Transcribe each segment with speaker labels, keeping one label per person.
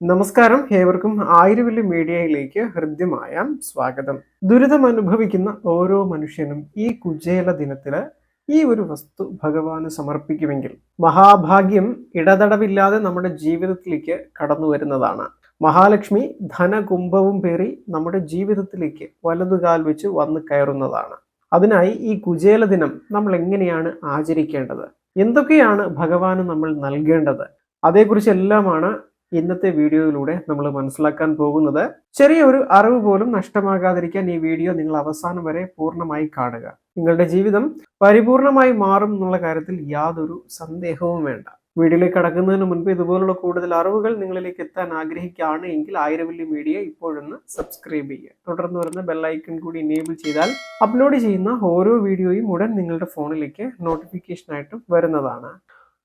Speaker 1: നമസ്കാരം. ഏവർക്കും ആയിരവില്ല മീഡിയയിലേക്ക് ഹൃദ്യമായ സ്വാഗതം. ദുരിതം അനുഭവിക്കുന്ന ഓരോ മനുഷ്യനും ഈ കുചേല ദിനത്തിൽ ഈ ഒരു വസ്തു ഭഗവാന് സമർപ്പിക്കുമെങ്കിൽ മഹാഭാഗ്യം ഇടതടവില്ലാതെ നമ്മുടെ ജീവിതത്തിലേക്ക് കടന്നു വരുന്നതാണ്. മഹാലക്ഷ്മി ധനകുംഭവും പേറി നമ്മുടെ ജീവിതത്തിലേക്ക് വലതുകാൽ വെച്ച് വന്ന് കയറുന്നതാണ്. അതിനായി ഈ കുചേല ദിനം നമ്മൾ എങ്ങനെയാണ് ആചരിക്കേണ്ടത്? എന്തൊക്കെയാണ് ഭഗവാന് നമ്മൾ നൽകേണ്ടത്? അതേക്കുറിച്ച് എല്ലാമാണ് ഇന്നത്തെ വീഡിയോയിലൂടെ നമ്മൾ മനസ്സിലാക്കാൻ പോകുന്നത് ചെറിയ ഒരു അറിവ് പോലും നഷ്ടമാകാതിരിക്കാൻ ഈ വീഡിയോ നിങ്ങൾ അവസാനം വരെ പൂർണമായി കാണുക. നിങ്ങളുടെ ജീവിതം പരിപൂർണമായി മാറും എന്നുള്ള കാര്യത്തിൽ യാതൊരു സന്ദേഹവും വേണ്ട. വീഡിയോയിലേക്ക് കടക്കുന്നതിന് മുൻപ് ഇതുപോലുള്ള കൂടുതൽ അറിവുകൾ നിങ്ങളിലേക്ക് എത്താൻ ആഗ്രഹിക്കുകയാണ് എങ്കിൽ ആയിരവല്ലി മീഡിയ ഇപ്പോഴൊന്ന് സബ്സ്ക്രൈബ് ചെയ്യുക. തുടർന്ന് വരുന്ന ബെല്ലൈക്കൺ കൂടി എനേബിൾ ചെയ്താൽ അപ്ലോഡ് ചെയ്യുന്ന ഓരോ വീഡിയോയും ഉടൻ നിങ്ങളുടെ ഫോണിലേക്ക് നോട്ടിഫിക്കേഷനായിട്ടും വരുന്നതാണ്.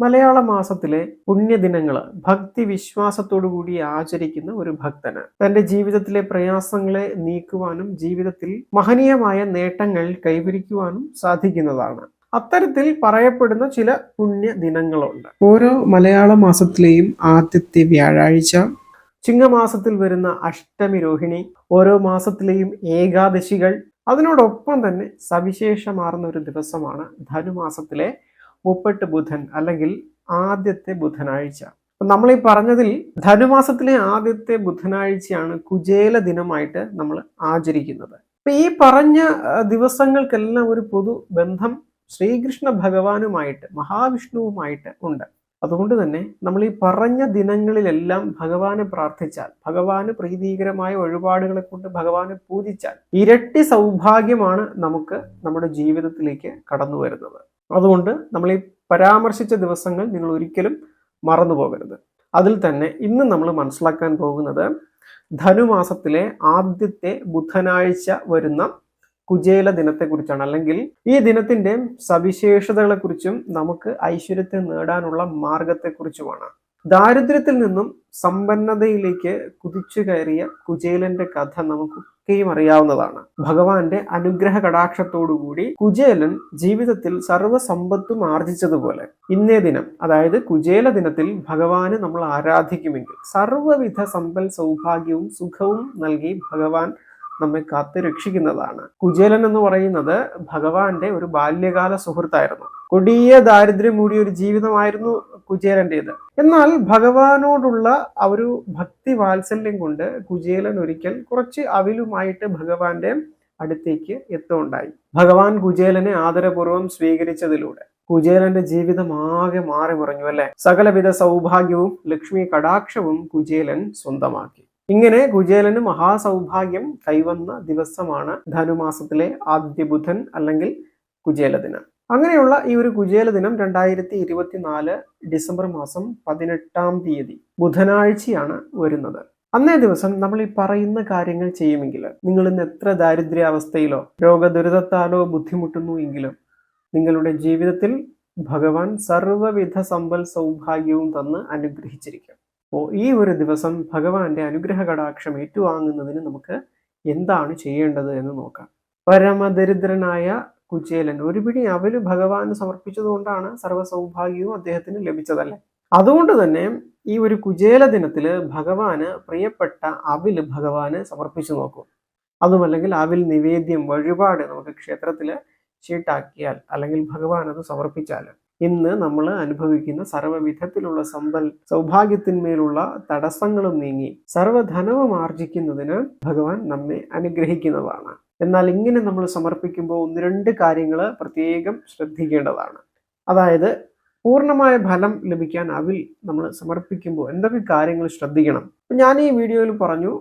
Speaker 1: മലയാള മാസത്തിലെ പുണ്യദിനങ്ങൾ ഭക്തി വിശ്വാസത്തോടു കൂടി ആചരിക്കുന്ന ഒരു ഭക്തന്. തന്റെ ജീവിതത്തിലെ പ്രയാസങ്ങളെ നീക്കുവാനും ജീവിതത്തിൽ മഹനീയമായ നേട്ടങ്ങൾ കൈവരിക്കുവാനും സാധിക്കുന്നതാണ്. അത്തരത്തിൽ പറയപ്പെടുന്ന ചില പുണ്യ ദിനങ്ങളുണ്ട് ഓരോ മലയാള മാസത്തിലെയും ആദ്യത്തെ വ്യാഴാഴ്ച ചിങ്ങമാസത്തിൽ വരുന്ന അഷ്ടമി രോഹിണി ഓരോ മാസത്തിലെയും ഏകാദശികൾ അതിനോടൊപ്പം തന്നെ സവിശേഷമാർന്ന ഒരു ദിവസമാണ് ധനുമാസത്തിലെ മുപ്പെട്ട് ബുധൻ അല്ലെങ്കിൽ ആദ്യത്തെ ബുധനാഴ്ച. നമ്മൾ ഈ പറഞ്ഞതിൽ ധനുമാസത്തിലെ ആദ്യത്തെ ബുധനാഴ്ചയാണ് കുചേല ദിനമായിട്ട് നമ്മൾ ആചരിക്കുന്നത്. അപ്പൊ ഈ പറഞ്ഞ ദിവസങ്ങൾക്കെല്ലാം ഒരു പൊതു ബന്ധം ശ്രീകൃഷ്ണ ഭഗവാനുമായിട്ട് മഹാവിഷ്ണുവുമായിട്ട് ഉണ്ട്. അതുകൊണ്ട് തന്നെ നമ്മൾ ഈ പറഞ്ഞ ദിനങ്ങളിലെല്ലാം ഭഗവാനെ പ്രാർത്ഥിച്ചാൽ ഭഗവാന് പ്രീതികരമായ വഴിപാടുകളെ കൊണ്ട് ഭഗവാനെ പൂജിച്ചാൽ ഇരട്ടി സൗഭാഗ്യമാണ് നമുക്ക് നമ്മുടെ ജീവിതത്തിലേക്ക് കടന്നു വരുന്നത്. അതുകൊണ്ട് നമ്മൾ ഈ പരാമർശിച്ച ദിവസങ്ങൾ നിങ്ങൾ ഒരിക്കലും മറന്നു പോകരുത് അതിൽ തന്നെ ഇന്ന് നമ്മൾ മനസ്സിലാക്കാൻ പോകുന്നത് ധനുമാസത്തിലെ ആദ്യത്തെ ബുധനാഴ്ച വരുന്ന കുചേല ദിനത്തെക്കുറിച്ചാണ്. അല്ലെങ്കിൽ ഈ ദിനത്തിന്റെ സവിശേഷതകളെക്കുറിച്ചും നമുക്ക് ഐശ്വര്യത്തെ നേടാനുള്ള മാർഗത്തെക്കുറിച്ചുമാണ് ദാരിദ്ര്യത്തിൽ നിന്നും സമ്പന്നതയിലേക്ക് കുതിച്ചു കയറിയ കുചേലന്റെ കഥ നമുക്കൊക്കെയും അറിയാവുന്നതാണ്. ഭഗവാന്റെ അനുഗ്രഹ കടാക്ഷത്തോടുകൂടി കുചേലൻ ജീവിതത്തിൽ സർവസമ്പത്തും ആർജിച്ചതുപോലെ ഇന്നേ ദിനം അതായത് കുചേല ദിനത്തിൽ ഭഗവാനെ നമ്മൾ ആരാധിക്കുമെങ്കിൽ സർവവിധ സമ്പൽ സൗഭാഗ്യവും സുഖവും നൽകി ഭഗവാൻ നമ്മെ കാത്ത് രക്ഷിക്കുന്നതാണ്. കുചേലൻ എന്ന് പറയുന്നത് ഭഗവാന്റെ ഒരു ബാല്യകാല സുഹൃത്തായിരുന്നു. കൊടിയ ദാരിദ്ര്യം മൂടിയ ഒരു ജീവിതമായിരുന്നു കുചേലന്റേത്. എന്നാൽ ഭഗവാനോടുള്ള ആ ഒരു ഭക്തി വാത്സല്യം കൊണ്ട് കുചേലൻ ഒരിക്കൽ കുറച്ച് അവിലുമായിട്ട് ഭഗവാന്റെ അടുത്തേക്ക് എത്തുകയുണ്ടായി. ഭഗവാൻ കുചേലനെ ആദരപൂർവം സ്വീകരിച്ചതിലൂടെ കുചേലന്റെ ജീവിതം ആകെ മാറി മറിഞ്ഞു അല്ലെ? സകലവിധ സൗഭാഗ്യവും ലക്ഷ്മി കടാക്ഷവും കുചേലൻ സ്വന്തമാക്കി. ഇങ്ങനെ കുചേലന് മഹാസൗഭാഗ്യം കൈവന്ന ദിവസമാണ് ധനുമാസത്തിലെ ആദ്യ ബുധൻ അല്ലെങ്കിൽ കുചേല ദിനം അങ്ങനെയുള്ള ഈ ഒരു കുചേല ദിനം രണ്ടായിരത്തി ഇരുപത്തിനാല് ഡിസംബർ മാസം പതിനെട്ടാം തീയതി ബുധനാഴ്ചയാണ് വരുന്നത്. അന്നേ ദിവസം നമ്മൾ ഈ പറയുന്ന കാര്യങ്ങൾ ചെയ്യുമെങ്കിൽ നിങ്ങൾ ഇന്ന് എത്ര ദാരിദ്ര്യാവസ്ഥയിലോ രോഗദുരിതത്താലോ ബുദ്ധിമുട്ടുന്നു എങ്കിലും നിങ്ങളുടെ ജീവിതത്തിൽ ഭഗവാൻ സർവവിധ സമ്പൽ സൗഭാഗ്യവും തന്ന് അനുഗ്രഹിച്ചിരിക്കും. അപ്പോൾ ഈ ഒരു ദിവസം ഭഗവാന്റെ അനുഗ്രഹ കടാക്ഷം ഏറ്റുവാങ്ങുന്നതിന് നമുക്ക് എന്താണ് ചെയ്യേണ്ടത് എന്ന് നോക്കാം. പരമദരിദ്രനായ കുചേലൻ ഒരു പിടി അവൽ ഭഗവാന് സമർപ്പിച്ചതുകൊണ്ടാണ് സർവസൗഭാഗ്യവും അദ്ദേഹത്തിന് ലഭിച്ചതല്ലേ? അതുകൊണ്ട് തന്നെ ഈ ഒരു കുചേല ദിനത്തിൽ ഭഗവാന് പ്രിയപ്പെട്ട അവിൽ ഭഗവാന് സമർപ്പിച്ചു നോക്കും. അതുമല്ലെങ്കിൽ അവിൽ നിവേദ്യം വഴിപാട് നമുക്ക് ക്ഷേത്രത്തിൽ ചീട്ടാക്കിയാൽ അല്ലെങ്കിൽ ഭഗവാൻ അത് സമർപ്പിച്ചാൽ ഇന്ന് നമ്മൾ അനുഭവിക്കുന്ന സർവവിധത്തിലുള്ള സമ്പൽ സൗഭാഗ്യത്തിന്മേലുള്ള തടസ്സങ്ങളും നീങ്ങി സർവധനവും ആർജിക്കുന്നതിന് ഭഗവാൻ നമ്മെ അനുഗ്രഹിക്കുന്നതാണ്. എന്നാൽ ഇങ്ങനെ നമ്മൾ സമർപ്പിക്കുമ്പോൾ ഒന്ന് രണ്ട് കാര്യങ്ങൾ പ്രത്യേകം ശ്രദ്ധിക്കേണ്ടതാണ്. അതായത് പൂർണമായ ഫലം ലഭിക്കാൻ അവിൽ നമ്മൾ സമർപ്പിക്കുമ്പോൾ എന്തൊക്കെ കാര്യങ്ങൾ ശ്രദ്ധിക്കണം? ഞാൻ ഈ വീഡിയോയിൽ പറഞ്ഞു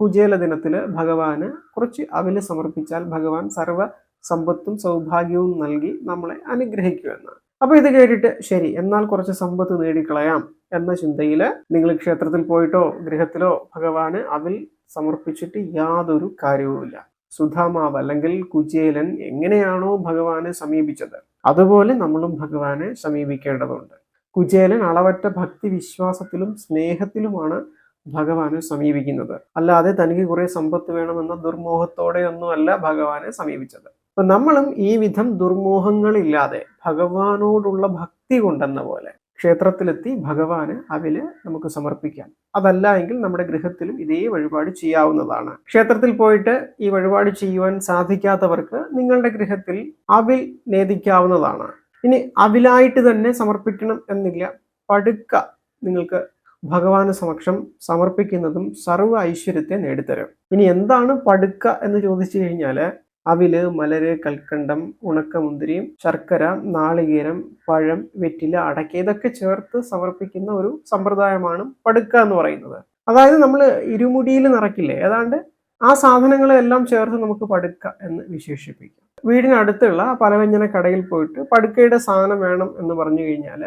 Speaker 1: കുചേല ദിനത്തിൽ ഭഗവാന് കുറച്ച് അവിൽ സമർപ്പിച്ചാൽ ഭഗവാൻ സർവ സമ്പത്തും സൗഭാഗ്യവും നൽകി നമ്മളെ അനുഗ്രഹിക്കുമെന്ന് അപ്പൊ ഇത് കേട്ടിട്ട് ശരി എന്നാൽ കുറച്ച് സമ്പത്ത് നേടിക്കളയാം എന്ന ചിന്തയിൽ നിങ്ങൾ ക്ഷേത്രത്തിൽ പോയിട്ടോ ഗൃഹത്തിലോ ഭഗവാന് അവിൽ സമർപ്പിച്ചിട്ട് യാതൊരു കാര്യവുമില്ല. സുധാമാവ് അല്ലെങ്കിൽ കുചേലൻ എങ്ങനെയാണോ ഭഗവാനെ സമീപിച്ചത്? അതുപോലെ നമ്മളും ഭഗവാനെ സമീപിക്കേണ്ടതുണ്ട്. കുചേലൻ അളവറ്റ ഭക്തി വിശ്വാസത്തിലും സ്നേഹത്തിലുമാണ് ഭഗവാനെ സമീപിക്കുന്നത്. അല്ലാതെ തനിക്ക് കുറെ സമ്പത്ത് വേണമെന്ന ദുർമോഹത്തോടെയൊന്നുമല്ല ഭഗവാനെ സമീപിച്ചത്. അപ്പൊ നമ്മളും ഈ വിധം ദുർമോഹങ്ങളില്ലാതെ ഭഗവാനോടുള്ള ഭക്തി കൊണ്ടെന്ന പോലെ ക്ഷേത്രത്തിലെത്തി ഭഗവാന് അവിൽ നമുക്ക് സമർപ്പിക്കാം. അതല്ല എങ്കിൽ നമ്മുടെ ഗൃഹത്തിലും ഇതേ വഴിപാട് ചെയ്യാവുന്നതാണ്. ക്ഷേത്രത്തിൽ പോയിട്ട് ഈ വഴിപാട് ചെയ്യുവാൻ സാധിക്കാത്തവർക്ക് നിങ്ങളുടെ ഗൃഹത്തിൽ അവിൽ നേദിക്കാവുന്നതാണ്. ഇനി അവിലായിട്ട് തന്നെ സമർപ്പിക്കണം എന്നില്ല. പടുക്ക നിങ്ങൾക്ക് ഭഗവാന് സമക്ഷം സമർപ്പിക്കുന്നതും സർവ ഐശ്വര്യത്തെ നേടിത്തരും. ഇനി എന്താണ് പടുക്ക എന്ന് ചോദിച്ചു കഴിഞ്ഞാൽ അവിൽ മലര് കൽക്കണ്ടം ഉണക്കമുന്തിരിയും ശർക്കര നാളികേരം പഴം വെറ്റില അടയ്ക്ക ഇതൊക്കെ ചേർത്ത് സമർപ്പിക്കുന്ന ഒരു സമ്പ്രദായമാണ് പടുക്ക എന്ന് പറയുന്നത്. അതായത് നമ്മൾ ഇരുമുടിയിൽ നിറയ്ക്കില്ലേ ഏതാണ്ട് ആ സാധനങ്ങളെല്ലാം ചേർത്ത് നമുക്ക് പടുക്ക എന്ന് വിശേഷിപ്പിക്കാം. വീടിനടുത്തുള്ള പലവ്യഞ്ജന കടയിൽ പോയിട്ട് പടുക്കയുടെ സാധനം വേണം എന്ന് പറഞ്ഞു കഴിഞ്ഞാൽ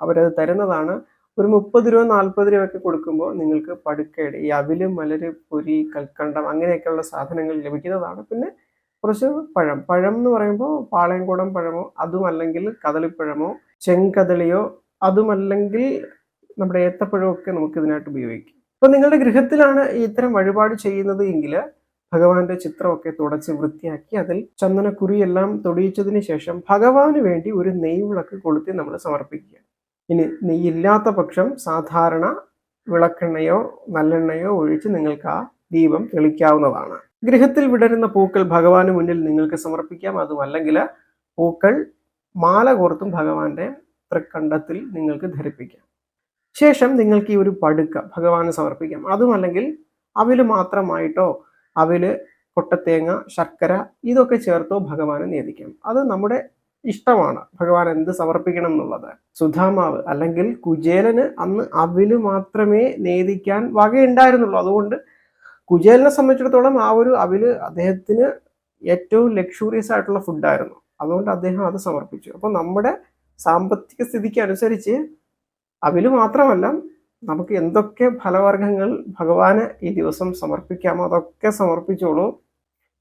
Speaker 1: അവരത് തരുന്നതാണ്. ഒരു മുപ്പത് രൂപ നാൽപ്പത് രൂപ ഒക്കെ കൊടുക്കുമ്പോൾ നിങ്ങൾക്ക് പടുക്കയുടെ ഈ അവിൽ മലര് പൊരി കൽക്കണ്ടം അങ്ങനെയൊക്കെയുള്ള സാധനങ്ങൾ ലഭിക്കുന്നതാണ്. പിന്നെ കുറച്ച് പഴം. പഴം എന്ന് പറയുമ്പോൾ പാളയംകുടം പഴമോ അതും അല്ലെങ്കിൽ കദളിപ്പഴമോ ചെങ്കദളിയോ അതുമല്ലെങ്കിൽ നമ്മുടെ ഏത്തപ്പഴമോ ഒക്കെ നമുക്ക് ഇതിനായിട്ട് ഉപയോഗിക്കാം. അപ്പൊ നിങ്ങളുടെ ഗൃഹത്തിലാണ് ഇത്തരം വഴിപാട് ചെയ്യുന്നത് എങ്കിൽ ഭഗവാന്റെ ചിത്രമൊക്കെ തുടച്ച് വൃത്തിയാക്കി അതിൽ ചന്ദനക്കുറിയെല്ലാം തൊടിയിച്ചതിന് ശേഷം ഭഗവാന് വേണ്ടി ഒരു നെയ്വിളക്ക് കൊളുത്തി നമ്മൾ സമർപ്പിക്കുക. ഇനി നെയ്യില്ലാത്ത പക്ഷം സാധാരണ വിളക്കെണ്ണയോ നല്ലെണ്ണയോ ഒഴിച്ച് നിങ്ങൾക്ക് ആ ദീപം തെളിക്കാവുന്നതാണ്. ഗൃഹത്തിൽ വിടരുന്ന പൂക്കൾ ഭഗവാന് മുന്നിൽ നിങ്ങൾക്ക് സമർപ്പിക്കാം. അതുമല്ലെങ്കിൽ പൂക്കൾ മാല കോർത്തും ഭഗവാന്റെ തൃക്കണ്ഠത്തിൽ നിങ്ങൾക്ക് ധരിപ്പിക്കാം. ശേഷം നിങ്ങൾക്ക് ഈ ഒരു പടുക്ക ഭഗവാന് സമർപ്പിക്കാം. അതുമല്ലെങ്കിൽ അവിൽ മാത്രമായിട്ടോ അവിൽ കൊട്ടത്തേങ്ങ ശർക്കര ഇതൊക്കെ ചേർത്തോ ഭഗവാനെ നേദിക്കാം. അത് നമ്മുടെ ഇഷ്ടമാണ്. ഭഗവാൻ എന്ത് സമർപ്പിക്കണം എന്നുള്ളത്. സുധാമാവ് അല്ലെങ്കിൽ കുചേലന് അന്ന് അവിൽ മാത്രമേ നേദിക്കാൻ വകയുണ്ടായിരുന്നുള്ളൂ. അതുകൊണ്ട് കുചേലനെ സംബന്ധിച്ചിടത്തോളം ആ ഒരു അവിൽ അദ്ദേഹത്തിന് ഏറ്റവും ലക്ഷൂറിയസ് ആയിട്ടുള്ള ഫുഡായിരുന്നു അതുകൊണ്ട് അദ്ദേഹം അത് സമർപ്പിച്ചു. അപ്പോൾ നമ്മുടെ സാമ്പത്തിക സ്ഥിതിക്ക് അനുസരിച്ച് അവിൽ മാത്രമല്ല നമുക്ക് എന്തൊക്കെ ഫലവർഗങ്ങൾ ഭഗവാന് ഈ ദിവസം സമർപ്പിക്കാമോ അതൊക്കെ സമർപ്പിച്ചോളൂ.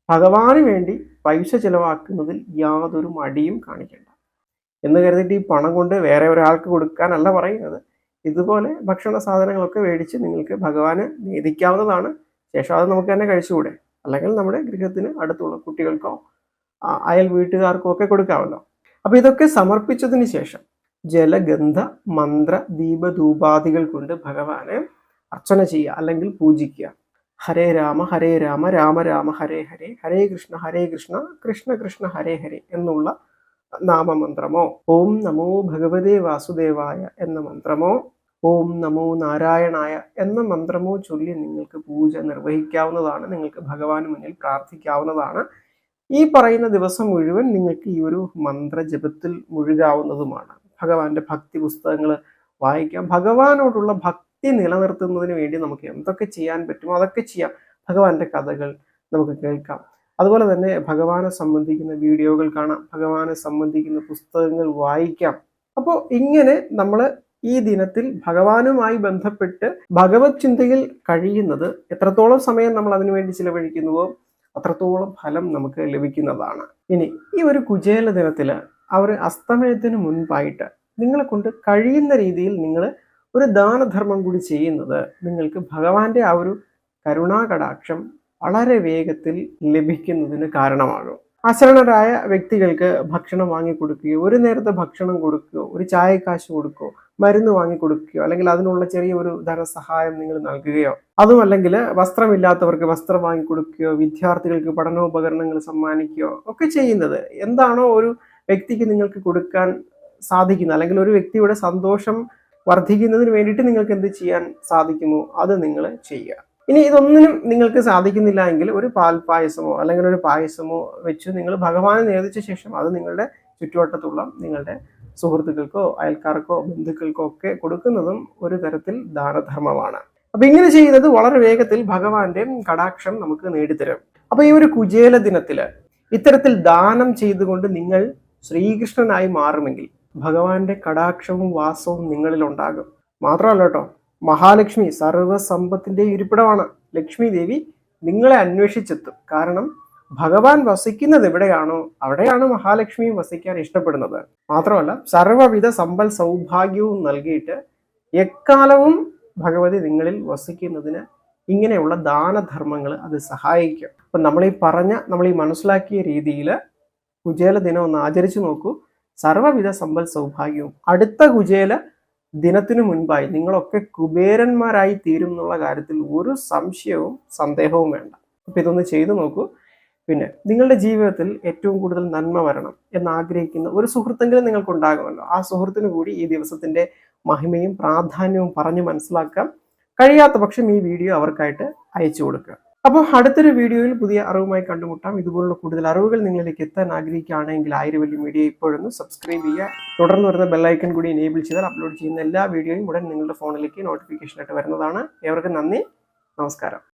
Speaker 1: ഭഗവാന് വേണ്ടി പൈസ ചിലവാക്കുന്നതിൽ യാതൊരു മടിയും കാണിക്കേണ്ട. എന്ന് കരുതിയിട്ട് ഈ പണം കൊണ്ട് വേറെ ഒരാൾക്ക് കൊടുക്കാനല്ല പറയുന്നത്. ഇതുപോലെ ഭക്ഷണ സാധനങ്ങളൊക്കെ മേടിച്ച് നിങ്ങൾക്ക് ഭഗവാന് നേദിക്കാവുന്നതാണ് ശേഷം അത് നമുക്ക് തന്നെ കഴിച്ചുകൂടെ? അല്ലെങ്കിൽ നമ്മുടെ ഗൃഹത്തിന് അടുത്തുള്ള കുട്ടികൾക്കോ അയൽ വീട്ടുകാർക്കോ ഒക്കെ കൊടുക്കാമല്ലോ. അപ്പൊ ഇതൊക്കെ സമർപ്പിച്ചതിന് ശേഷം ജലഗന്ധ മന്ത്ര ദീപധൂപാദികൾ കൊണ്ട് ഭഗവാനെ അർച്ചന ചെയ്യുക അല്ലെങ്കിൽ പൂജിക്കുക. ഹരേ രാമ ഹരേ രാമ രാമ രാമ ഹരേ ഹരേ ഹരേ കൃഷ്ണ ഹരേ കൃഷ്ണ കൃഷ്ണ കൃഷ്ണ ഹരേ ഹരേ എന്നുള്ള നാമമന്ത്രമോ? ഓം നമോ ഭഗവതേ വാസുദേവായ എന്ന മന്ത്രമോ? ഓം നമോ നാരായണായ എന്ന മന്ത്രമോ ചൊല്ലി നിങ്ങൾക്ക് പൂജ നിർവഹിക്കാവുന്നതാണ് നിങ്ങൾക്ക് ഭഗവാന് മുന്നിൽ പ്രാർത്ഥിക്കാവുന്നതാണ്. ഈ പറയുന്ന ദിവസം മുഴുവൻ നിങ്ങൾക്ക് ഈ ഒരു മന്ത്രജപത്തിൽ മുഴുകാവുന്നതുമാണ്. ഭഗവാന്റെ ഭക്തി പുസ്തകങ്ങൾ വായിക്കാം. ഭഗവാനോടുള്ള ഭക്തി നിലനിർത്തുന്നതിന് വേണ്ടി നമുക്ക് എന്തൊക്കെ ചെയ്യാൻ പറ്റുമോ അതൊക്കെ ചെയ്യാം. ഭഗവാന്റെ കഥകൾ നമുക്ക് കേൾക്കാം. അതുപോലെ തന്നെ ഭഗവാനെ സംബന്ധിക്കുന്ന വീഡിയോകൾ കാണാം. ഭഗവാനെ സംബന്ധിക്കുന്ന പുസ്തകങ്ങൾ വായിക്കാം. അപ്പോൾ ഇങ്ങനെ നമ്മൾ ഈ ദിനത്തിൽ ഭഗവാനുമായി ബന്ധപ്പെട്ട് ഭഗവത് ചിന്തയിൽ കഴിയുന്നത് എത്രത്തോളം സമയം നമ്മൾ അതിനുവേണ്ടി ചിലവഴിക്കുന്നുവോ അത്രത്തോളം ഫലം നമുക്ക് ലഭിക്കുന്നതാണ്. ഇനി ഈ ഒരു കുചേല ദിനത്തിൽ അവർ അസ്തമയത്തിന് മുൻപായിട്ട് നിങ്ങളെ കൊണ്ട് കഴിയുന്ന രീതിയിൽ നിങ്ങൾ ഒരു ദാനധർമ്മം കൂടി ചെയ്യുന്നത് നിങ്ങൾക്ക് ഭഗവാന്റെ ആ ഒരു കരുണാകടാക്ഷം വളരെ വേഗത്തിൽ ലഭിക്കുന്നതിന് കാരണമാകും. അശരണരായ വ്യക്തികൾക്ക് ഭക്ഷണം വാങ്ങി കൊടുക്കുകയോ ഒരു നേരത്തെ ഭക്ഷണം കൊടുക്കുകയോ ഒരു ചായക്കാശ് കൊടുക്കുകയോ മരുന്ന് വാങ്ങിക്കൊടുക്കുകയോ അല്ലെങ്കിൽ അതിനുള്ള ചെറിയ ഒരു ധനസഹായം നിങ്ങൾ നൽകുകയോ. അതുമല്ലെങ്കിൽ വസ്ത്രമില്ലാത്തവർക്ക് വസ്ത്രം വാങ്ങിക്കൊടുക്കുകയോ വിദ്യാർത്ഥികൾക്ക് പഠനോപകരണങ്ങൾ സമ്മാനിക്കുകയോ ഒക്കെ ചെയ്യുന്നത്. എന്താണോ ഒരു വ്യക്തിക്ക് നിങ്ങൾക്ക് കൊടുക്കാൻ സാധിക്കുന്നത്. അല്ലെങ്കിൽ ഒരു വ്യക്തിയുടെ സന്തോഷം വർദ്ധിക്കുന്നതിന് വേണ്ടിയിട്ട് നിങ്ങൾക്ക് എന്ത് ചെയ്യാൻ സാധിക്കുമോ അത് നിങ്ങൾ ചെയ്യുക. ഇനി ഇതൊന്നിനും നിങ്ങൾക്ക് സാധിക്കുന്നില്ല എങ്കിൽ ഒരു പാൽപായസമോ അല്ലെങ്കിൽ ഒരു പായസമോ വെച്ച് നിങ്ങൾ ഭഗവാനെ നേതിച്ച ശേഷം അത് നിങ്ങളുടെ ചുറ്റുവട്ടത്തുള്ള നിങ്ങളുടെ സുഹൃത്തുക്കൾക്കോ അയൽക്കാർക്കോ ബന്ധുക്കൾക്കോ ഒക്കെ കൊടുക്കുന്നതും ഒരു തരത്തിൽ ദാനധർമ്മമാണ്. അപ്പൊ ഇങ്ങനെ ചെയ്യുന്നത് വളരെ വേഗത്തിൽ ഭഗവാന്റെ കടാക്ഷം നമുക്ക് നേടിത്തരും. അപ്പൊ ഈ ഒരു കുചേല ദിനത്തിൽ ഇത്തരത്തിൽ ദാനം ചെയ്തുകൊണ്ട് നിങ്ങൾ ശ്രീകൃഷ്ണനായി മാറുമെങ്കിൽ ഭഗവാന്റെ കടാക്ഷവും വാസവും നിങ്ങളിൽ ഉണ്ടാകും. മാത്രമല്ല കേട്ടോ മഹാലക്ഷ്മി സർവസമ്പത്തിന്റെ ഇരിപ്പിടമാണ്. ലക്ഷ്മി ദേവി നിങ്ങളെ അന്വേഷിച്ചെത്തും. കാരണം ഭഗവാൻ വസിക്കുന്നത് എവിടെയാണോ അവിടെയാണ് മഹാലക്ഷ്മിയും വസിക്കാൻ ഇഷ്ടപ്പെടുന്നത്. മാത്രമല്ല സർവവിധ സമ്പൽ സൗഭാഗ്യവും നൽകിയിട്ട് എക്കാലവും ഭഗവതി നിങ്ങളിൽ വസിക്കുന്നതിന് ഇങ്ങനെയുള്ള ദാനധർമ്മങ്ങൾ അത് സഹായിക്കും. അപ്പം നമ്മൾ ഈ പറഞ്ഞ നമ്മൾ ഈ മനസ്സിലാക്കിയ രീതിയിൽ കുചേല ദിനം ഒന്ന് ആചരിച്ചു നോക്കൂ. സർവവിധ സമ്പൽ സൗഭാഗ്യവും. അടുത്ത കുചേല ദിനത്തിനു മുൻപായി നിങ്ങളൊക്കെ കുബേരന്മാരായി തീരും എന്നുള്ള കാര്യത്തിൽ ഒരു സംശയവും സന്ദേഹവും വേണ്ട. അപ്പം ഇതൊന്ന് ചെയ്തു നോക്കൂ. പിന്നെ നിങ്ങളുടെ ജീവിതത്തിൽ ഏറ്റവും കൂടുതൽ നന്മ വരണം എന്ന് ആഗ്രഹിക്കുന്ന ഒരു സുഹൃത്തെങ്കിലും നിങ്ങൾക്ക് ഉണ്ടാകുമല്ലോ ആ സുഹൃത്തിന് കൂടി ഈ ദിവസത്തിന്റെ മഹിമയും പ്രാധാന്യവും പറഞ്ഞു മനസ്സിലാക്കാം. കഴിയാത്ത പക്ഷം ഈ വീഡിയോ അവർക്കായിട്ട് അയച്ചു കൊടുക്കുക. അപ്പോൾ അടുത്തൊരു വീഡിയോയിൽ പുതിയ അറിവുമായി കണ്ടുമുട്ടാം. ഇതുപോലുള്ള കൂടുതൽ അറിവുകൾ നിങ്ങളിലേക്ക് എത്താൻ ആഗ്രഹിക്കുകയാണെങ്കിൽ ആയിരവല്ലി മീഡിയ ഇപ്പോഴൊന്ന് സബ്സ്ക്രൈബ് ചെയ്യുക. തുടർന്ന് വരുന്ന ബെല്ലൈക്കൺ കൂടി എനേബിൾ ചെയ്താൽ അപ്ലോഡ് ചെയ്യുന്ന എല്ലാ വീഡിയോയും ഉടൻ നിങ്ങളുടെ ഫോണിലേക്ക് നോട്ടിഫിക്കേഷനായിട്ട് വരുന്നതാണ്. ഏവർക്കും നന്ദി. നമസ്കാരം.